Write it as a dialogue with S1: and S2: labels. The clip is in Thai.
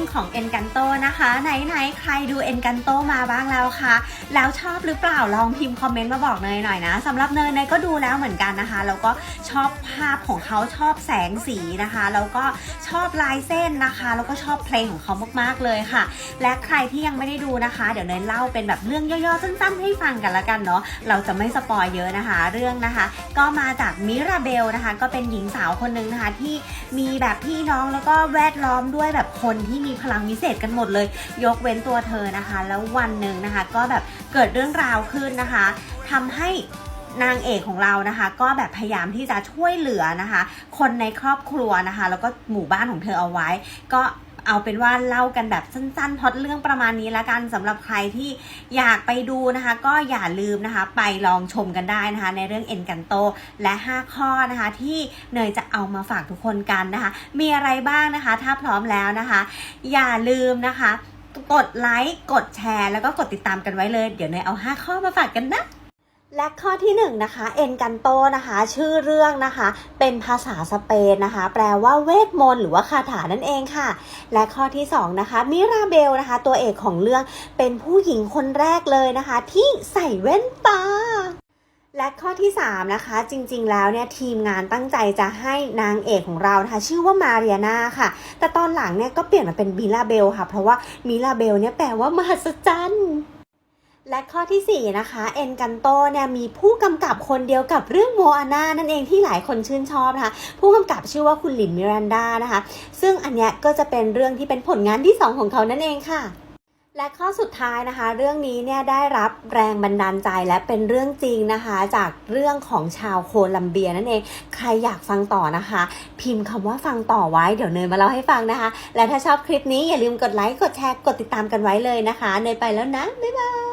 S1: งของ e n c a n t o นะคะ ไหนๆใครดู e n c a n t o มาบ้างแล้วคะแล้วชอบหรือเปล่าลองพิมพ์คอมเมนต์มาบอกเนยหน่อยนะสำหรับเนยเนยก็ดูแล้วเหมือนกันนะคะ แล้วก็ชอบภาพของเขาชอบแสงสีนะคะ แล้วก็ชอบลายเส้นนะคะ แล้วก็ชอบเพลงของเขามากๆเลยค่ะ และใครที่ยังไม่ได้ดูนะคะ เดี๋ยวเนยเล่าเป็นแบบเรื่องย่อๆสั้นๆให้ฟังกันละกันเนาะเราจะไม่สปอยเยอะนะคะ เรื่องนะคะก็มาจากมิราเบลนะคะ ก็เป็นหญิงสาวคนหนึ่งนะคะ ที่มีแบบพี่น้องแล้วก็แวดล้อมด้วยแบบคนที่มีพลังวิเศษกันหมดเลย ยกเว้นตัวเธอนะคะ แล้ววันหนึ่งนะคะ ก็แบบเกิดเรื่องราวขึ้นนะคะทำให้ นางเอกของเรานะคะ ก็แบบพยายามที่จะช่วยเหลือนะคะ คนในครอบครัวนะคะ แล้วก็หมู่บ้านของเธอเอาไว้ ก็เอาเป็นว่าเล่ากันแบบสั้นๆพอดเรื่องประมาณนี้ละกันสำหรับใครที่อยากไปดูนะคะ ก็อย่าลืมนะคะ ไปลองชมกันได้นะคะ ในเรื่องเอ็นกันโต และ 5 ข้อนะคะ ที่เนยจะเอามาฝากทุกคนกันนะคะ มีอะไรบ้างนะคะ ถ้าพร้อมแล้วนะคะ อย่าลืมนะคะ กดไลค์กดแชร์ แล้วก็กดติดตามกันไว้เลย เดี๋ยวเนยเอา 5 ข้อมาฝากกันนะ และข้อที่1นงนะคะเอ็นกันโตนะคะชื่อเรื่องนะคะเป็นภาษาสเปนนะคะ แปลว่าเวทมนต์หรือว่าคาถานั่นเองค่ะ และข้อที่2นะคะมิราเบลนะคะ ตัวเอกของเรื่องเป็นผู้หญิงคนแรกเลยนะคะ ที่ใส่แว่นตาและข้อที่3นะคะจริงๆแล้วเนี่ยทีมงานตั้งใจจะให้นางเอกของเรานะคะชื่อว่ามาเรียนาค่ะ แต่ตอนหลังเนี่ยก็เปลี่ยนมาเป็นมิลาเบลค่ะ เพราะว่ามิลาเบลเนี่ยแปลว่ามหัศจรรย์ และข้อทีสี่ 4 นะคะ เอ็นกันโตเนี่ยมีผู้กำกับคนเดียวกับเรื่องโมอาน่านั่นเองที่หลายคนชื่นชอบนะคะ ผู้กำกับชื่อว่าคุณหลินมิรันดานะคะ ซึ่งอันเนี้ยก็จะเป็นเรื่องที่เป็นผลงานที่ 2 ของเขานั่นเองค่ะและข้อสุดท้ายนะคะ เรื่องนี้เนี่ยได้รับแรงบันดาลใจและเป็นเรื่องจริงนะคะ จากเรื่องของชาวโคลัมเบียนั่นเอง ใครอยากฟังต่อนะคะ พิมพ์คำว่าฟังต่อไว้เดี๋ยวเนยมาเล่าให้ฟังนะคะ และถ้าชอบคลิปนี้อย่าลืมกดไลค์กดแชร์กดติดตามกันไว้เลยนะคะ เนยไปแล้วนะ บ๊ายบาย